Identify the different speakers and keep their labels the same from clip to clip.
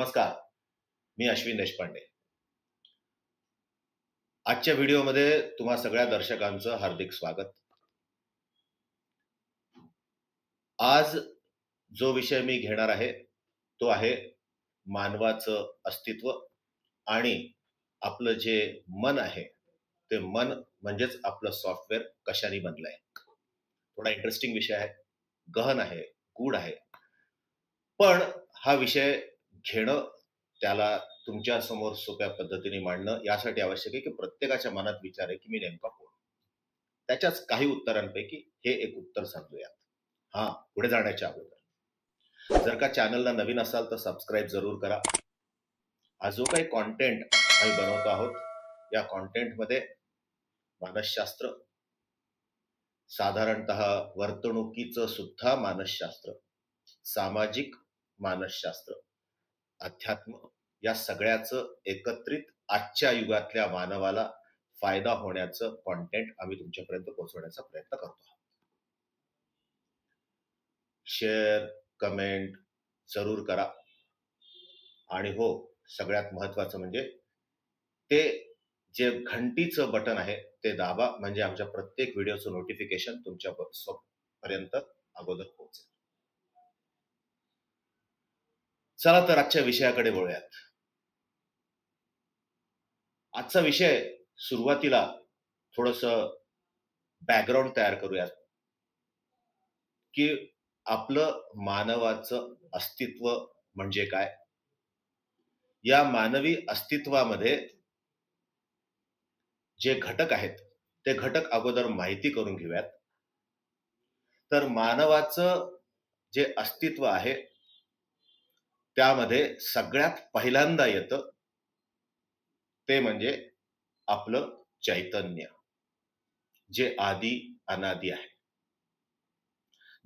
Speaker 1: नमस्कार. मी अश्विन देशपांडे. आजच्या व्हिडिओमध्ये तुम्हा सगळ्या दर्शकांचं हार्दिक स्वागत. आज जो विषय मी घेणार आहे तो आहे मानवाचं अस्तित्व आणि आपलं जे मन आहे ते मन म्हणजेच आपलं सॉफ्टवेअर कशाने बनलंय. थोडा इंटरेस्टिंग विषय आहे गहन आहे गूढ आहे. पण हा विषय घेणं त्याला तुमच्यासमोर सोप्या पद्धतीने मांडणं यासाठी आवश्यक आहे की प्रत्येकाच्या मनात विचार आहे की मी नेमका कोण त्याच्याच काही उत्तरांपैकी हे एक उत्तर सांगूयात. हा पुढे जाण्याच्या अगोदर. जर का चॅनलला नवीन असाल तर सबस्क्राईब जरूर करा. हा जो काही कॉन्टेंट आम्ही बनवतो आहोत या कॉन्टेंटमध्ये मानसशास्त्र साधारणत वर्तणुकीचं सुद्धा मानसशास्त्र सामाजिक मानसशास्त्र अध्यात्म या सगळ्याचं एकत्रित आजच्या युगातल्या मानवाला फायदा होण्याचं कॉन्टेंट आम्ही तुमच्यापर्यंत पोहोचवण्याचा प्रयत्न करतो. शेअर कमेंट जरूर करा. आणि हो सगळ्यात महत्वाचं म्हणजे ते जे घंटीचं बटन आहे ते दाबा. म्हणजे आमच्या प्रत्येक व्हिडिओचं नोटिफिकेशन तुमच्या पर्यंत अगोदर पोहोचेल. चला तर आजच्या विषयाकडे वळूयात. आजचा विषय सुरुवातीला थोडस बॅकग्राऊंड तयार करूयात. की आपलं मानवाचं अस्तित्व म्हणजे काय? या मानवी अस्तित्वामध्ये जे घटक आहेत ते घटक अगोदर माहिती करून घेऊयात. तर मानवाचं जे अस्तित्व आहे त्यामध्ये सगळ्यात पहिल्यांदा येतं ते म्हणजे आपलं चैतन्य जे आदी अनादी आहे.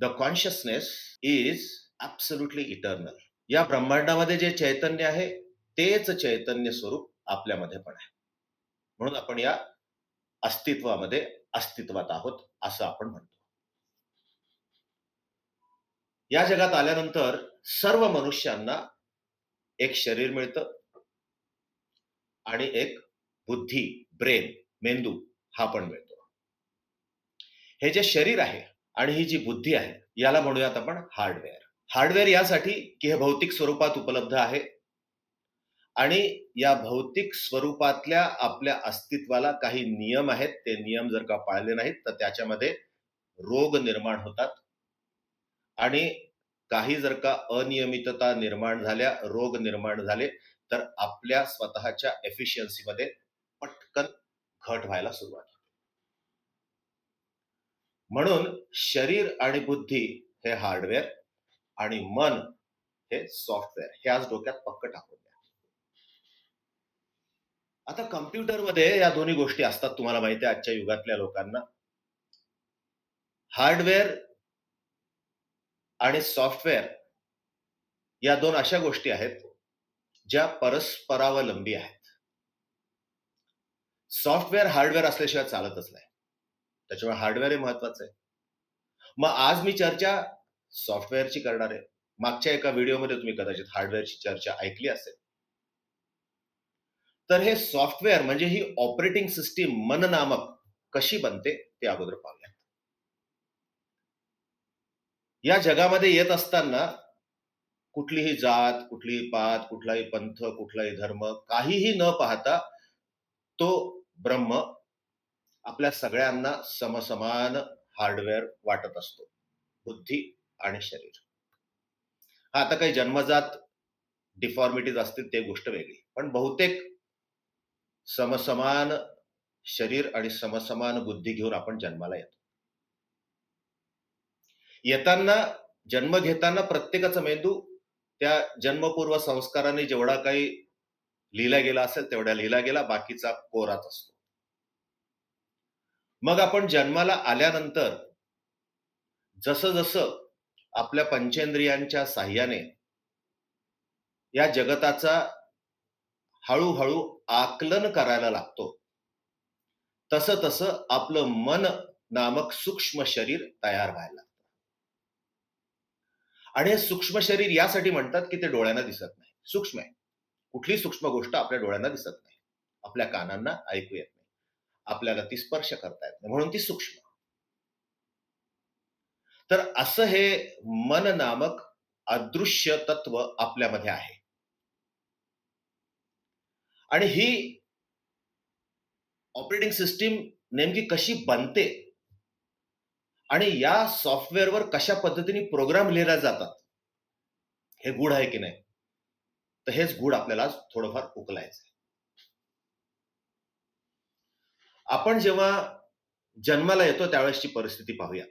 Speaker 1: The consciousness is absolutely eternal या ब्रह्मांडामध्ये जे चैतन्य आहे तेच चैतन्य स्वरूप आपल्यामध्ये पण आहे. म्हणून आपण या अस्तित्वामध्ये अस्तित्वात आहोत असं आपण म्हणतो. या जगात आल्यानंतर सर्व मनुष्यांना एक शरीर मिळतं आणि एक बुद्धी ब्रेन मेंदू हा पण मिळतो. हे जे शरीर आहे आणि ही जी बुद्धी आहे याला म्हणूयात आपण हार्डवेअर. हार्डवेअर यासाठी की हे भौतिक स्वरूपात उपलब्ध आहे आणि या भौतिक स्वरूपातल्या आपल्या अस्तित्वाला काही नियम आहेत ते नियम जर का पाळले नाहीत तर त्याच्यामध्ये रोग निर्माण होतात आणि काही जर का अनियमितता निर्माण झाल्या रोग निर्माण झाले तर आपल्या स्वतःच्या एफिशियन्सीमध्ये पटकन घट व्हायला सुरुवात होते. म्हणून शरीर आणि बुद्धी हे हार्डवेअर आणि मन हे सॉफ्टवेअर हे आज डोक्यात पक्क टाकून द्या. आता कम्प्युटरमध्ये या दोन्ही गोष्टी असतात तुम्हाला माहिती आहे आजच्या युगातल्या लोकांना. हार्डवेअर आणि सॉफ्टवेअर या दोन अशा गोष्टी आहेत ज्या परस्परावलंबी आहेत. सॉफ्टवेअर हार्डवेअर असल्याशिवाय चालतच नाही. त्याच्यामुळे हार्डवेअर हे महत्वाचं आहे. मग आज मी चर्चा सॉफ्टवेअरची करणार. आहे मागच्या एका व्हिडिओमध्ये तुम्ही कदाचित हार्डवेअरची चर्चा ऐकली असेल. तर हे सॉफ्टवेअर म्हणजे ही ऑपरेटिंग सिस्टीम मननामक कशी बनते ते अगोदर पाहूया. या जगामध्ये येत असताना कुठलीही जात कुठलीही पात कुठलाही पंथ कुठलाही धर्म काहीही न पाहता तो ब्रह्म आपल्या सगळ्यांना समसमान हार्डवेअर वाटत असतो बुद्धी आणि शरीर. हा आता काही जन्मजात डिफॉर्मिटीज असतील ते गोष्ट वेगळी पण बहुतेक समसमान शरीर आणि समसमान बुद्धी घेऊन आपण जन्माला येतो. येताना जन्म घेताना प्रत्येकाचा मेंदू त्या जन्मपूर्व संस्काराने जेवढा काही लिहिला गेला असेल तेवढ्या लिहिला गेला बाकीचा कोरात असतो. मग आपण जन्माला आल्यानंतर जसं जसं आपल्या पंचेंद्रियांच्या साह्याने या जगताचा हळूहळू आकलन करायला लागतो तसं तसं आपलं मन नामक सूक्ष्म शरीर तयार व्हायला लागतं. आणि हे सूक्ष्म शरीर यासाठी म्हणतात की ते डोळ्यांना दिसत नाही. सूक्ष्म आहे. कुठली सूक्ष्म गोष्ट आपल्या डोळ्यांना दिसत नाही. आपल्या कानांना ऐकू येत नाही. आपल्याला ती स्पर्श करता येत नाही. म्हणून ती सूक्ष्म. तर असं हे मन नामक अदृश्य तत्व आपल्यामध्ये आहे. आणि ही ऑपरेटिंग सिस्टीम नेमकी कशी बनते? आणि या सॉफ्टवेअरवर कशा पद्धतीने प्रोग्राम लिहिल्या जातात? हे गुढ आहे की नाही? तर हेच गुढ आपल्याला थोडंफार उकलायचं आपण जेव्हा जन्माला येतो त्यावेळेसची परिस्थिती पाहूया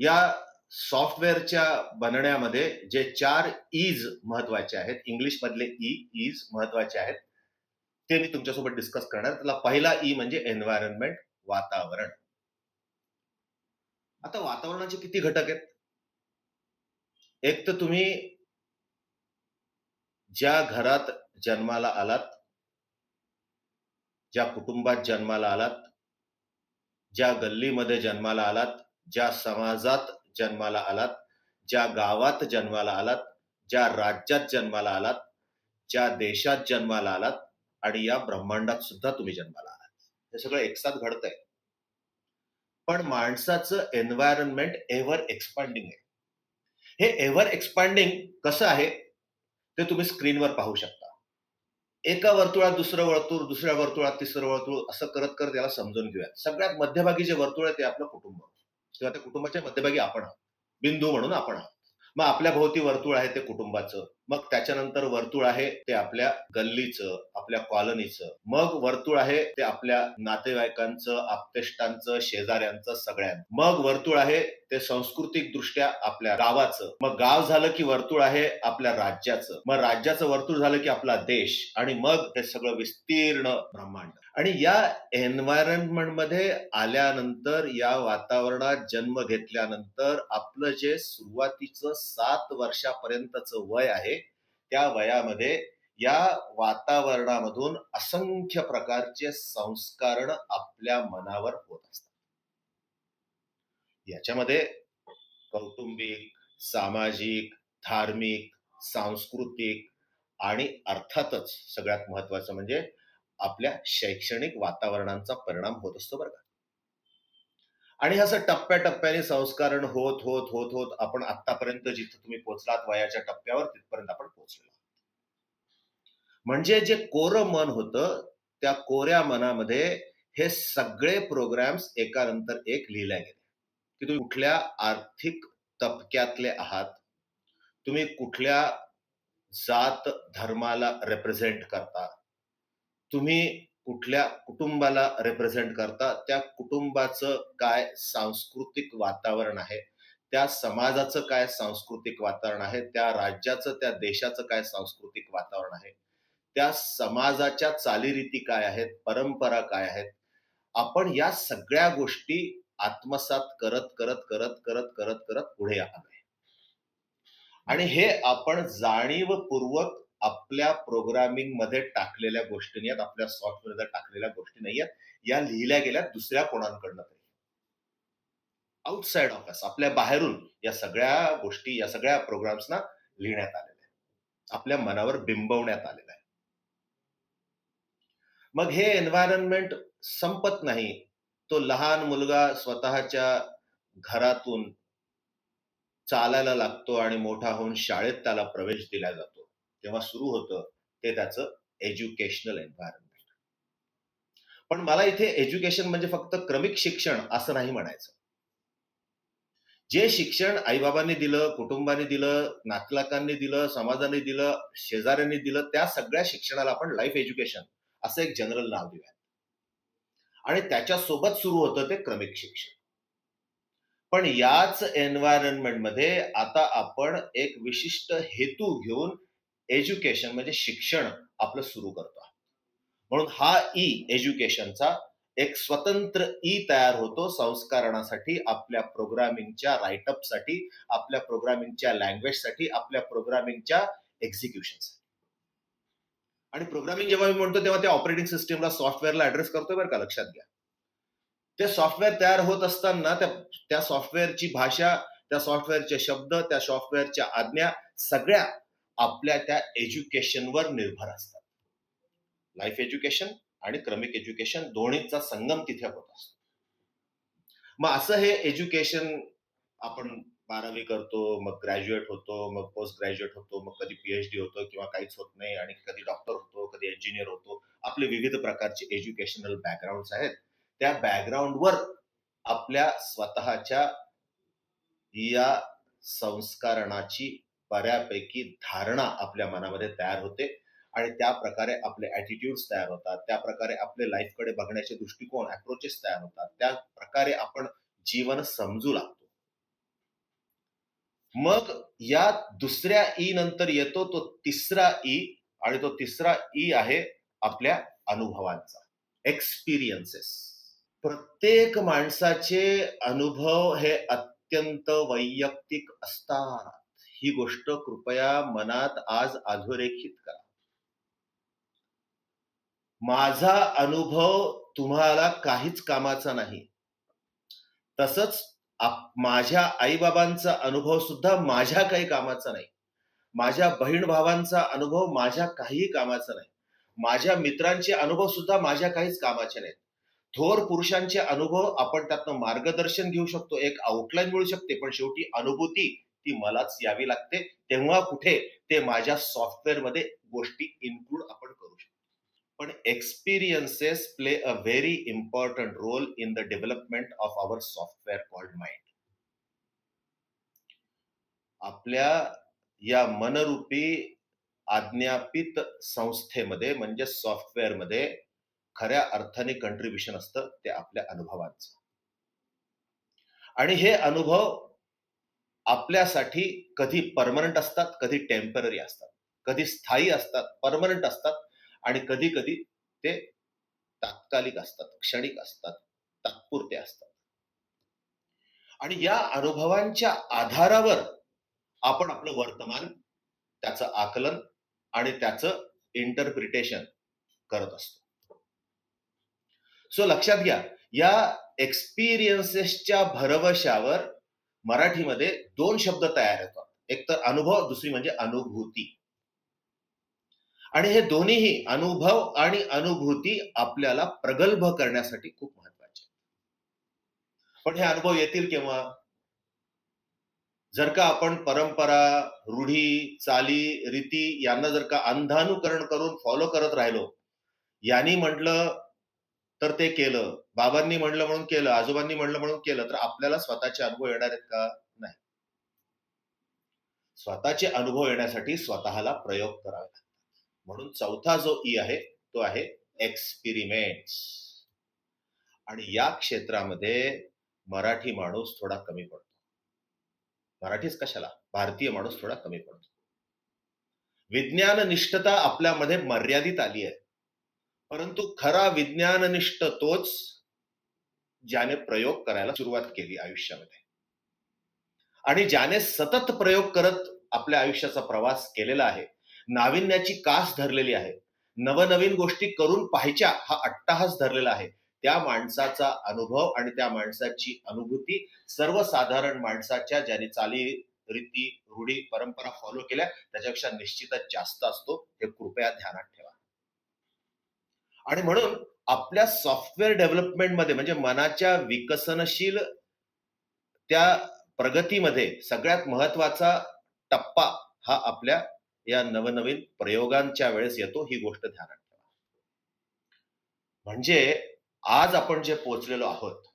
Speaker 1: या सॉफ्टवेअरच्या बनण्यामध्ये जे चार ईज महत्त्वाचे आहेत इंग्लिश मधले ई e, ईज महत्त्वाचे आहेत ते मी तुमच्यासोबत डिस्कस करणार त्याला पहिला ई म्हणजे एन्व्हायरमेंट वातावरण. आता वातावरणाचे किती घटक आहेत? एक तर तुम्ही ज्या घरात जन्माला आलात ज्या कुटुंबात जन्माला आलात ज्या गल्लीमध्ये जन्माला आलात ज्या समाजात जन्माला आलात ज्या गावात जन्माला आलात ज्या राज्यात जन्माला आलात ज्या देशात जन्माला आलात आणि या ब्रह्मांडात सुद्धा तुम्ही जन्माला आलात. हे सगळं एकसाथ घडतंय. पण माणसाचं एन्व्हायरमेंट एव्हर एक्सपांडिंग आहे. हे एव्हर एक्सपांडिंग कसं आहे? ते तुम्ही स्क्रीनवर पाहू शकता. एका वर्तुळात दुसरं वर्तुळ दुसऱ्या वर्तुळात तिसरं वर्तुळ असं करत करत याला समजून घेऊया सगळ्यात मध्यभागी जे वर्तुळ आहे ते आपलं कुटुंब. किंवा त्या कुटुंबाच्या मध्यभागी आपण आहोत. बिंदू म्हणून आपण आहोत. मग आपल्या भोवती वर्तुळ आहे ते कुटुंबाचं. मग त्याच्यानंतर वर्तुळ आहे ते आपल्या गल्लीचं आपल्या कॉलनीचं. मग वर्तुळ आहे ते आपल्या नातेवाईकांचं आपतेष्टांचं शेजाऱ्यांचं सगळ्यांचं. मग वर्तुळ आहे ते सांस्कृतिक दृष्ट्या आपल्या गावाचं. मग गाव झालं की वर्तुळ आहे आपल्या राज्याचं. मग राज्याचं वर्तुळ झालं की आपला देश. आणि मग हे सगळं विस्तीर्ण ब्रह्मांड. आणि या एन्व्हायरमेंटमध्ये आल्यानंतर या वातावरणात जन्म घेतल्यानंतर आपलं जे सुरुवातीचं सात वर्षापर्यंतचं वय आहे त्या वयामध्ये या वातावरणामधून असंख्य प्रकारचे संस्करण आपल्या मनावर होत असतात. याच्यामध्ये कौटुंबिक सामाजिक धार्मिक सांस्कृतिक आणि अर्थातच सगळ्यात महत्वाचं म्हणजे आपल्या शैक्षणिक वातावरणांचा परिणाम होत असतो बरं का. आणि असं टप्प्याटप्प्याने संस्कारण होत होत होत होत आपण आतापर्यंत जिथं तुम्ही पोहोचलात वयाच्या टप्प्यावर तिथपर्यंत आपण पोहोचलो म्हणजे जे कोरं मन होतं त्या कोऱ्या मनामध्ये हे सगळे प्रोग्राम्स एकानंतर एक लिहिल्या गेले की तुम्ही कुठल्या आर्थिक तबक्यातले आहात तुम्ही कुठल्या जात धर्माला रिप्रेझेंट करता तुम्ही कुठल्या कुटुंबाला रिप्रेझेंट करता त्या कुटुंबाचं काय सांस्कृतिक वातावरण आहे त्या समाजाचं काय सांस्कृतिक वातावरण आहे त्या राज्याचं त्या देशाचं काय सांस्कृतिक वातावरण आहे त्या समाजाच्या चालीरीती काय आहेत परंपरा काय आहेत आपण या सगळ्या गोष्टी आत्मसात करत करत करत करत करत करत पुढे आलोय. आणि हे आपण जाणीवपूर्वक आपल्या प्रोग्रामिंगमध्ये टाकलेल्या गोष्टी नाही आहेत आपल्या सॉफ्टवेअर टाकलेल्या गोष्टी नाही आहेत या लिहिल्या गेल्या दुसऱ्या कोणाकडनं तरी. आउटसाइड ऑफ अस आपल्या बाहेरून या सगळ्या गोष्टी या सगळ्या प्रोग्राम्सना लिहिण्यात आलेल्या आहेत. आपल्या मनावर बिंबवण्यात आलेलं आहे मग हे एन्व्हायरमेंट संपत नाही. तो लहान मुलगा स्वतःच्या घरातून चालायला लागतो आणि मोठा होऊन शाळेत त्याला प्रवेश दिला जातो. तेव्हा सुरू होतं ते त्याचं एज्युकेशनल एन्व्हायरमेंट पण मला इथे एज्युकेशन म्हणजे फक्त क्रमिक शिक्षण असं नाही म्हणायचं. जे शिक्षण आईबाबांनी दिलं कुटुंबाने दिलं नातलाकांनी दिलं समाजाने दिलं शेजाऱ्यांनी दिलं त्या सगळ्या शिक्षणाला आपण लाईफ एज्युकेशन असं एक जनरल नाव देऊया आणि त्याच्यासोबत सुरू होतं ते क्रमिक शिक्षण. पण याच एन्व्हायरमेंटमध्ये आता आपण एक विशिष्ट हेतू घेऊन एज्युकेशन म्हणजे शिक्षण आपलं सुरू करतो म्हणून हा ई एज्युकेशनचा एक स्वतंत्र ई तयार होतो संस्कारणासाठी आपल्या प्रोग्रामिंगच्या राईटअपसाठी आपल्या प्रोग्रामिंगच्या लँग्वेजसाठी आपल्या प्रोग्रामिंगच्या एक्झिक्युशनसाठी आणि प्रोग्रामिंग जेव्हा मी म्हणतो तेव्हा त्या ऑपरेटिंग सिस्टीमला सॉफ्टवेअरला ऍड्रेस करतोय बरं का लक्षात घ्या. ते सॉफ्टवेअर तयार होत असताना त्या त्या सॉफ्टवेअरची भाषा त्या सॉफ्टवेअरचे शब्द त्या सॉफ्टवेअरच्या आज्ञा सगळ्या आपल्या त्या एज्युकेशनवर निर्भर असतात. लाईफ एज्युकेशन आणि क्रमिक एज्युकेशन दोन्हीचा संगम तिथे होत असतो. मग असं हे एज्युकेशन आपण बारावी करतो मग ग्रॅज्युएट होतो मग पोस्ट ग्रॅज्युएट होतो मग कधी पीएचडी होतो किंवा काहीच होत नाही आणि कधी डॉक्टर होतो कधी इंजिनियर होतो. आपले विविध प्रकारचे एज्युकेशनल बॅकग्राऊंड आहेत. त्या बॅकग्राऊंडवर आपल्या स्वतःच्या या संस्करणाची बऱ्यापैकी धारणा आपल्या मनामध्ये तयार होते आणि त्या प्रकारे आपले ऍटिट्यूड तयार होतात त्या प्रकारे आपले लाईफकडे बघण्याचे दृष्टिकोन अप्रोचेस तयार होतात त्या प्रकारे आपण जीवन समजू लागतो. मग या दुसऱ्या ई नंतर येतो तो तिसरा ई आणि तो तिसरा ई आहे आपल्या अनुभवांचा. एक्सपिरियन्सेस प्रत्येक माणसाचे अनुभव हे अत्यंत वैयक्तिक असतात. ही गोष्ट कृपया मनात आज अधोरेखित करा. माझा अनुभव तुम्हाला काहीच कामाचा नाही. तसंच माझ्या आईबाबांचा अनुभव सुद्धा माझ्या काही कामाचा नाही. माझ्या बहीण भावांचा अनुभव माझ्या काही कामाचा नाही. माझ्या मित्रांचे अनुभव सुद्धा माझ्या काहीच कामाचे नाहीत. थोर पुरुषांचे अनुभव आपण त्यातनं मार्गदर्शन घेऊ शकतो एक आउटलाईन मिळू शकते पण शेवटी अनुभूती ती मलाच यावी लागते तेव्हा कुठे ते माझ्या सॉफ्टवेअरमध्ये गोष्टी इन्क्लूड आपण करू शकतो. पण experiences play a very important role in the development of our software called mind आपल्या या मनरूपी आज्ञापित संस्थेमध्ये म्हणजे सॉफ्टवेअरमध्ये खऱ्या अर्थाने कंट्रीब्युशन असतं ते आपल्या अनुभवांचं. आणि हे अनुभव आपल्यासाठी कधी परमनंट असतात कधी टेंपररी असतात कधी स्थायी असतात परमनंट असतात आणि कधी कधी ते तात्कालिक असतात क्षणिक असतात तात्पुरते असतात. आणि या अनुभवांच्या आधारावर आपण आपलं वर्तमान त्याचं आकलन आणि त्याचं इंटरप्रिटेशन करत असतो. सो लक्षात घ्या या एक्सपिरियन्सेसच्या भरवशावर मराठीमध्ये दोन शब्द तयार होतात. एक तर अनुभव दुसरी म्हणजे अनुभूती. आणि हे दोन्हीही अनुभव आणि अनुभूती आपल्याला प्रगल्भ करण्यासाठी खूप महत्त्वाचे पण हे अनुभव येतील केव्हा? जर का आपण परंपरा रूढी चाली रीती यांना जर का अंधानुकरण करून फॉलो करत राहिलो यांनी म्हटलं तर ते केलं. बाबांनी म्हणलं म्हणून केलं आजोबांनी म्हणलं म्हणून केलं तर आपल्याला स्वतःचे अनुभव येणार आहेत का? नाही. स्वतःचे अनुभव येण्यासाठी स्वतःला प्रयोग करावे लागतात. म्हणून चौथा जो ई आहे तो आहे एक्सपिरिमेंट आणि या क्षेत्रामध्ये मराठी माणूस थोडा कमी पडतो. मराठीच कशाला? भारतीय माणूस थोडा कमी पडतो. विज्ञान निष्ठता आपल्यामध्ये मर्यादित आली आहे. परंतु खरा विज्ञाननिष्ठ तोच ज्याने प्रयोग करायला सुरुवात केली आयुष्यामध्ये. आणि ज्याने सतत प्रयोग करत आपल्या आयुष्याचा प्रवास केलेला आहे नाविन्याची कास धरलेली आहे नवनवीन गोष्टी करून पाहायच्या हा अट्टाहास धरलेला आहे त्या माणसाचा अनुभव आणि त्या माणसाची अनुभूती सर्वसाधारण माणसाच्या ज्याने चाली रीती रूढी परंपरा फॉलो केल्या त्याच्यापेक्षा निश्चितच जास्त असतो हे कृपया ध्यानात ठेवा. आणि म्हणून आपल्या सॉफ्टवेअर डेव्हलपमेंटमध्ये म्हणजे मनाच्या विकसनशील त्या प्रगतीमध्ये सगळ्यात महत्त्वाचा टप्पा हा आपल्या या नवनवीन प्रयोगांच्या वेळेस येतो ही गोष्ट ध्यानात ठेवा. म्हणजे आज आपण जे पोचलेलो आहोत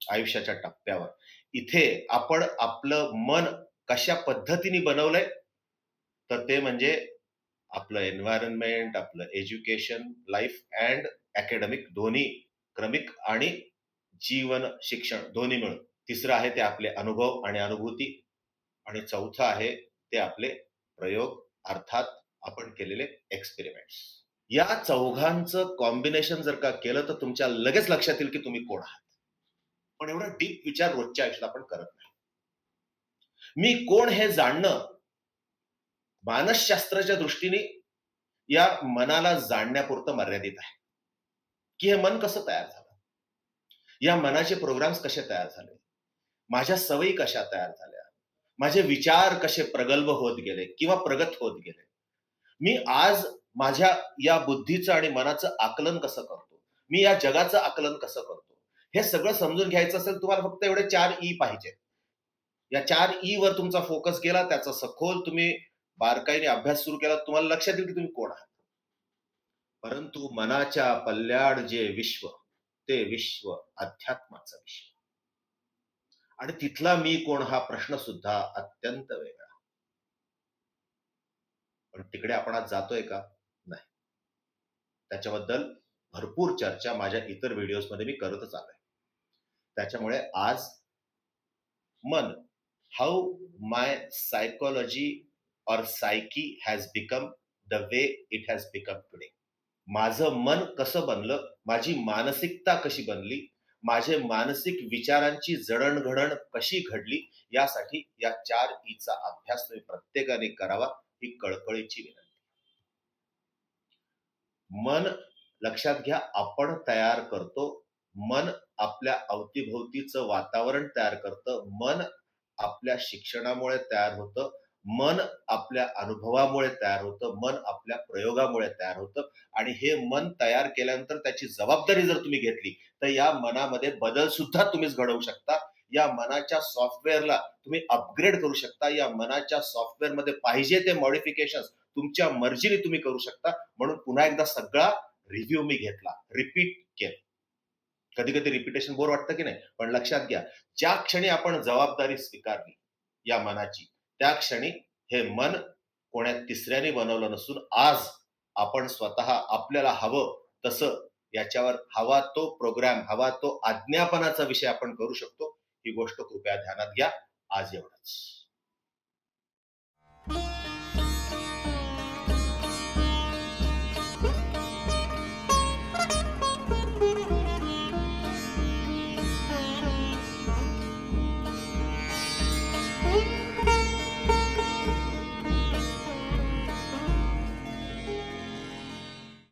Speaker 1: आयुष्याच्या टप्प्यावर इथे आपण आपलं मन कशा पद्धतीने बनवलंय तर ते म्हणजे आपलं एन्व्हायरमेंट आपलं एज्युकेशन लाईफ अँड अकॅडमिक दोन्ही क्रमिक आणि जीवन शिक्षण दोन्ही मिळून. तिसरं आहे ते आपले अनुभव आणि अनुभूती आणि चौथं आहे ते आपले प्रयोग अर्थात आपण केलेले एक्सपेरिमेंट्स या चौघांचं कॉम्बिनेशन जर का केलं तर तुमच्या लगेच लक्षात येईल की तुम्ही कोण आहात. पण एवढा डीप विचार रोजच्या आयुष्यात आपण करत नाही. मी कोण हे जाणणं मानसशास्त्राच्या दृष्टीने या मनाला जाणण्यापुरतं मर्यादित आहे. की हे मन कसं तयार झालं? या मनाचे प्रोग्राम्स कसे तयार झाले? माझ्या सवयी कशा तयार झाल्या? माझे विचार कसे प्रगल्भ होत गेले किंवा प्रगत होत गेले? मी आज माझ्या या बुद्धीचं आणि मनाचं आकलन कसं करतो? मी या जगाचं आकलन कसं करतो? हे सगळं समजून घ्यायचं असेल तुम्हाला फक्त एवढे चार e ई पाहिजे या चार ई वर तुमचा फोकस गेला त्याचा सखोल तुम्ही बारकाईने अभ्यास सुरू केला तुम्हाला लक्षात येईल की तुम्ही कोण आहात. परंतु मनाच्या पल्ल्याड जे विश्व ते विश्व अध्यात्माचं विश्व. आणि तिथला मी कोण हा प्रश्न सुद्धा अत्यंत वेगळा. पण तिकडे आपण आज जातोय का? नाही. त्याच्याबद्दल भरपूर चर्चा माझ्या इतर व्हिडिओजमध्ये मी करतच आलोय. त्याच्यामुळे आज मन हाऊ माय सायकोलॉजी और psyche has become the way it has become today माझं मन कसं बनलं? माझी मानसिकता कशी बनली? माझे मानसिक विचारांची जडणघडण कशी घडली? यासाठी या चार ईचा अभ्यास तुम्ही प्रत्येकाने करावा ही कळकळीची विनंती. मन लक्षात घ्या आपण तयार करतो. मन आपल्या अवतीभोवतीचं वातावरण तयार करतं. मन आपल्या शिक्षणामुळे तयार होतं. मन आपल्या अनुभवामुळे तयार होतं मन आपल्या प्रयोगामुळे तयार होतं आणि हे मन तयार केल्यानंतर त्याची जबाबदारी जर तुम्ही घेतली तर या मनामध्ये बदल सुद्धा तुम्हीच घडवू शकता. या मनाच्या सॉफ्टवेअरला तुम्ही अपग्रेड करू शकता. या मनाच्या सॉफ्टवेअरमध्ये पाहिजे ते मॉडिफिकेशन तुमच्या मर्जीने तुम्ही करू शकता. म्हणून पुन्हा एकदा सगळा रिव्ह्यू मी घेतला. रिपीट केलं. कधी कधी रिपिटेशन बोर वाटतं की नाही? पण लक्षात घ्या. ज्या क्षणी आपण जबाबदारी स्वीकारली या मनाची त्या क्षणी हे मन कोण्या तिसऱ्याने बनवलं नसून आज आपण स्वतः आपल्याला हवं तसं याच्यावर हवा तो प्रोग्राम हवा तो आज्ञापनाचा विषय आपण करू शकतो. ही गोष्ट कृपया ध्यानात घ्या. आज एवढंच.